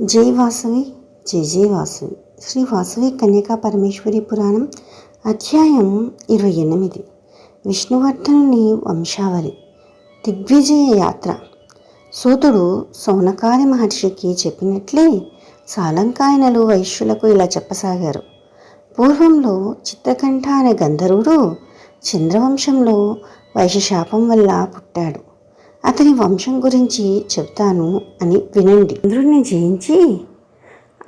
జై వాసవి జై జై వాసవి శ్రీ వాసవి కన్యకా పరమేశ్వరి పురాణం అధ్యాయం ఇరవై ఎనిమిది. విష్ణువర్ధనుని వంశావళి దిగ్విజయ యాత్ర. సూతుడు సౌనకాది మహర్షికి చెప్పినట్లే సాలంకాయనలు వైశ్యులకు ఇలా చెప్పసాగారు. పూర్వంలో చిత్రకంఠ అనే గంధర్వుడు చంద్రవంశంలో వైశ్యశాపం వల్ల పుట్టాడు. అతని వంశం గురించి చెప్తాను అని వినండి. ఇంద్రుణ్ణి జయించి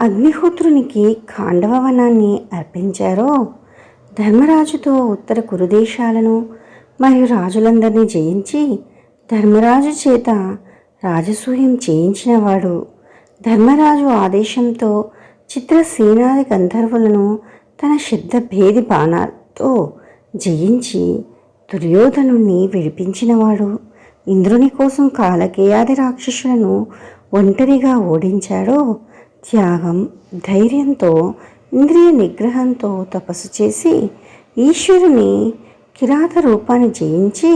అగ్నిహోత్రునికి ఖాండవ వనాన్ని అర్పించారో ధర్మరాజుతో ఉత్తర కురుదేశాలను మరియు రాజులందరినీ జయించి ధర్మరాజు చేత రాజసూయం చేయించినవాడు. ధర్మరాజు ఆదేశంతో చిత్రసేనాది గంధర్వులను తన శుద్ధ భేది బాణాలతో జయించి దుర్యోధనుణ్ణి విడిపించినవాడు. ఇంద్రుని కోసం కాలకేయాది రాక్షసులను ఒంటరిగా ఓడించాడో త్యాగం ధైర్యంతో ఇంద్రియ నిగ్రహంతో తపస్సు చేసి ఈశ్వరుని కిరాత రూపాన్ని జయించి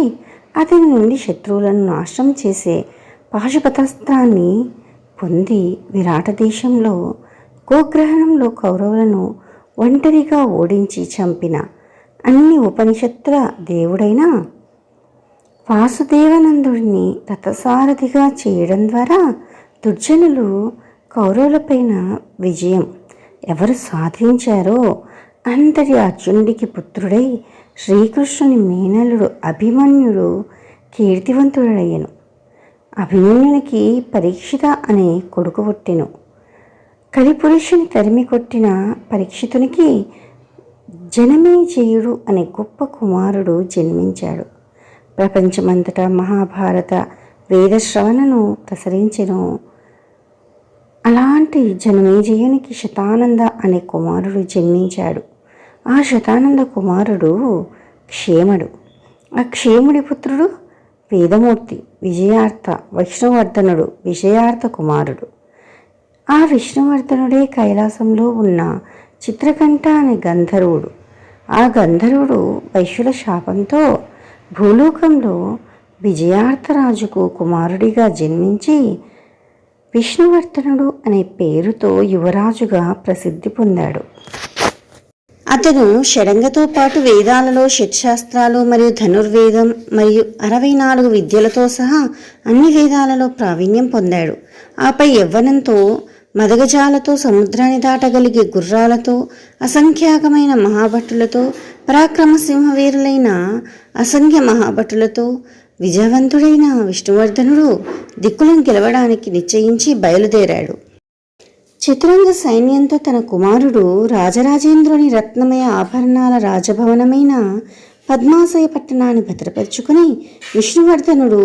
అతని నుండి శత్రువులను నాశనం చేసే పాశుపతస్త్రాన్ని పొంది విరాట దేశంలో గోగ్రహణంలో కౌరవులను ఒంటరిగా ఓడించి చంపిన అన్ని ఉపనిషత్తుల దేవుడైన వాసుదేవనందుడిని రథసారథిగా చేయడం ద్వారా దుర్జనులు కౌరవులపైన విజయం ఎవరు సాధించారో అంతటి అర్జునుడికి పుత్రుడై శ్రీకృష్ణుని మేనలుడు అభిమన్యుడు కీర్తివంతుడయ్యను. అభిమన్యునికి పరీక్షిత అనే కొడుకు పుట్టెను. కలిపురుషుని తరిమి కొట్టిన పరీక్షితునికి జనమేజయుడు అనే గొప్ప కుమారుడు జన్మించాడు. ప్రపంచమంతటా మహాభారత వేద శ్రవణను ప్రసరించెను. అలాంటి జనమేజయునికి శతానంద అనే కుమారుడు జన్మించాడు. ఆ శతానంద కుమారుడు క్షేముడు. ఆ క్షేముడి పుత్రుడు వేదమూర్తి విజయార్థ వైష్ణవర్ధనుడు విజయార్థ కుమారుడు. ఆ విష్ణువర్ధనుడే కైలాసంలో ఉన్న చిత్రకంఠ అనే గంధర్వుడు. ఆ గంధర్వుడు వైశ్యుల శాపంతో భూలోకంలో విజయార్థరాజుకు కుమారుడిగా జన్మించి విష్ణువర్ధనుడు అనే పేరుతో యువరాజుగా ప్రసిద్ధి పొందాడు. అతను షడంగతో పాటు వేదాలలో షట్శాస్త్రాలు మరియు ధనుర్వేదం మరియు అరవై నాలుగు విద్యలతో సహా అన్ని వేదాలలో ప్రావీణ్యం పొందాడు. ఆపై యవ్వనంతో మదగజాలతో సముద్రాన్ని దాటగలిగే గుర్రాలతో అసంఖ్యాకమైన మహాభటులతో పరాక్రమ సింహవీరులైన అసంఖ్య మహాభటులతో విజయవంతుడైన విష్ణువర్ధనుడు దిక్కులను గెలవడానికి నిశ్చయించి బయలుదేరాడు. చతురంగ సైన్యంతో తన కుమారుడు రాజరాజేంద్రుని రత్నమయ ఆభరణాల రాజభవనమైన పద్మాశయ పట్టణాన్ని భద్రపరుచుకుని విష్ణువర్ధనుడు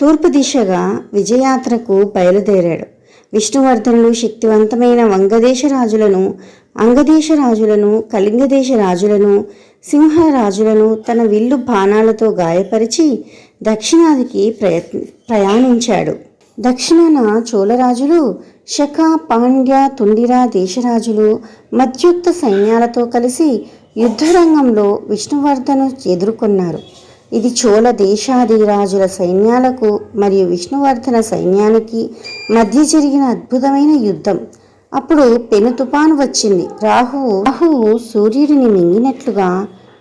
తూర్పు దిశగా విజయాత్రకు బయలుదేరాడు. విష్ణువర్ధనులు శక్తివంతమైన వంగదేశ రాజులను అంగదేశ రాజులను కళింగదేశ రాజులను సింహరాజులను తన విల్లు బాణాలతో గాయపరిచి దక్షిణాదికి ప్రయత్న ప్రయాణించాడు. దక్షిణాన చోళరాజులు శక పాండ్య తుండిరా దేశరాజులు మధ్యుక్త సైన్యాలతో కలిసి యుద్ధరంగంలో విష్ణువర్ధను ఎదుర్కొన్నారు. ఇది చోళ దేశాదిరాజుల సైన్యాలకు మరియు విష్ణువర్ధన సైన్యానికి మధ్య జరిగిన అద్భుతమైన యుద్ధం. అప్పుడు పెను తుపాను వచ్చింది. రాహువు రాహువు సూర్యుడిని మింగినట్లుగా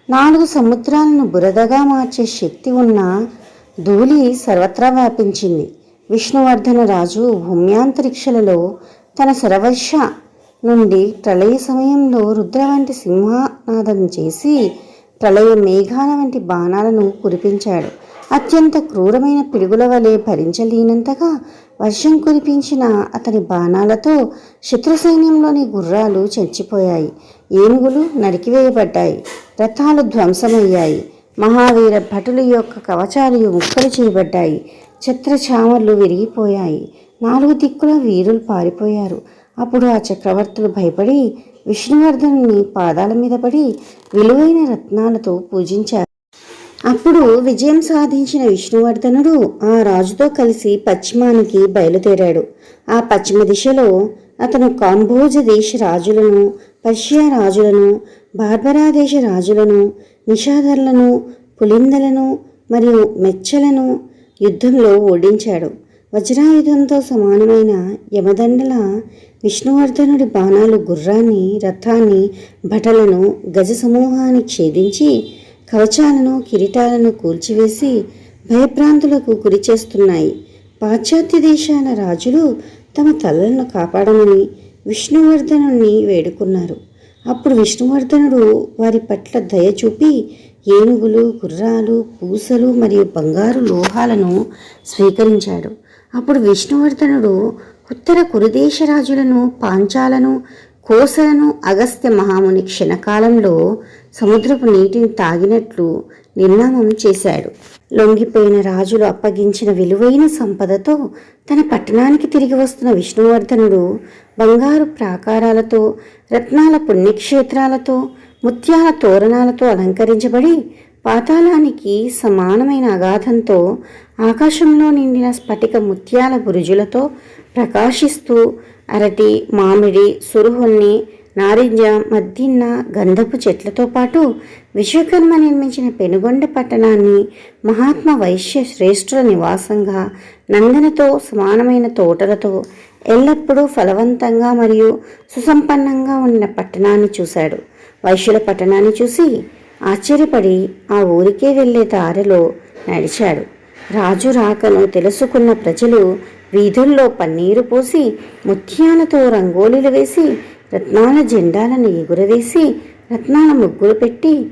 నాలుగు సముద్రాలను బురదగా మార్చే శక్తి ఉన్న ధూళి సర్వత్రా వ్యాపించింది. విష్ణువర్ధన రాజు భూమ్యాంతరిక్షలలో తన సరవర్ష నుండి ప్రళయ సమయంలో రుద్ర వంటి సింహనాదం చేసి ప్రళయ మేఘాల వంటి బాణాలను కురిపించాడు. అత్యంత క్రూరమైన పిడుగుల వలె భరించలేనంతగా వర్షం కురిపించిన అతని బాణాలతో శత్రు సైన్యంలోని గుర్రాలు చచ్చిపోయాయి. ఏనుగులు నరికివేయబడ్డాయి. రథాలు ధ్వంసమయ్యాయి. మహావీర భటుల యొక్క కవచాలు ముక్కలు చేయబడ్డాయి. ఛత్రచామర్లు విరిగిపోయాయి. నాలుగు దిక్కుల వీరులు పారిపోయారు. అప్పుడు ఆ చక్రవర్తులు భయపడి విష్ణువర్ధనుని పాదాల మీద పడి విలువైన రత్నాలతో పూజించారు. అప్పుడు విజయం సాధించిన విష్ణువర్ధనుడు ఆ రాజుతో కలిసి పశ్చిమానికి బయలుదేరాడు. ఆ పశ్చిమ దిశలో అతను కాంబోజ దేశ రాజులను పర్షియా రాజులను బార్బరా దేశ రాజులను నిషాదర్లను పులిందలను మరియు మెచ్చలను యుద్ధంలో ఓడించాడు. వజ్రాయుధంతో సమానమైన యమదండల విష్ణువర్ధనుడి బాణాలు గుర్రాన్ని రథాన్ని భటలను గజ సమూహాన్ని ఛేదించి కవచాలను కిరీటాలను కూల్చివేసి భయభ్రాంతులకు గురి చేస్తున్నాయి. పాశ్చాత్య దేశాల రాజులు తమ తలలను కాపాడమని విష్ణువర్ధనుణ్ణి వేడుకున్నారు. అప్పుడు విష్ణువర్ధనుడు వారి పట్ల దయ చూపి ఏనుగులు గుర్రాలు పూసలు మరియు బంగారు లోహాలను స్వీకరించాడు. అప్పుడు విష్ణువర్ధనుడు ఉత్తర కురుదేశ రాజులను పాంచాలను కోసలను అగస్త్య మహాముని క్షణకాలంలో సముద్రపు నీటిని తాగినట్లు నిర్నామం చేశాడు. లొంగిపోయిన రాజులు అప్పగించిన విలువైన సంపదతో తన పట్టణానికి తిరిగి వస్తున్న విష్ణువర్ధనుడు బంగారు ప్రాకారాలతో రత్నాల పుణ్యక్షేత్రాలతో ముత్యాల తోరణాలతో అలంకరించబడి పాతాళానికి సమానమైన అగాధంతో ఆకాశంలో నిండిన స్ఫటిక ముత్యాల బురుజులతో ప్రకాశిస్తూ అరటి మామిడి సురుహుల్ని నారింజ మద్దిన్న గంధపు చెట్లతో పాటు విశ్వకర్మ నిర్మించిన పెనుగొండ పట్టణాన్ని మహాత్మ వైశ్య శ్రేష్ఠుల నివాసంగా నందనతో సమానమైన తోటలతో ఎల్లప్పుడూ ఫలవంతంగా మరియు సుసంపన్నంగా ఉన్న పట్టణాన్ని చూశాడు. వైశ్యుల పట్టణాన్ని చూసి ఆశ్చర్యపడి ఆ ఊరికే వెళ్ళే దారిలో నడిచాడు. రాజు రాకను తెలుసుకున్న ప్రజలు వీధుల్లో పన్నీరు పోసి ముత్యాలతో రంగోలీలు వేసి రత్నాల జెండాలను ఎగురవేసి రత్నాల ముగ్గులు పెట్టి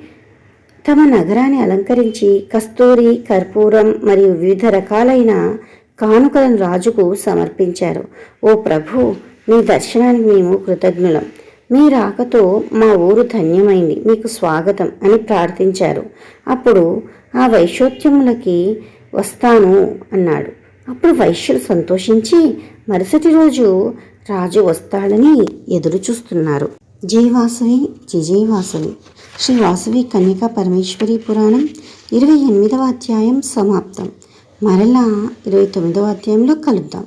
తమ నగరాన్ని అలంకరించి కస్తూరి కర్పూరం మరియు వివిధ రకాలైన కానుకలను రాజుకు సమర్పించారు. ఓ ప్రభు మీ దర్శనానికి మేము కృతజ్ఞులం. మీ రాకతో మా ఊరు ధన్యమైంది. మీకు స్వాగతం అని ప్రార్థించారు. అప్పుడు ఆ వైశోత్యములకి వస్తాను అన్నాడు. అప్పుడు వైశ్యులు సంతోషించి మరుసటి రోజు రాజు వస్తాడని ఎదురు చూస్తున్నారు. జయవాసవి జయజయవాసవి. శ్రీ వాసవి కన్యకా పరమేశ్వరి పురాణం ఇరవై ఎనిమిదవ అధ్యాయం సమాప్తం. మరలా ఇరవై తొమ్మిదవ అధ్యాయంలో కలుద్దాం.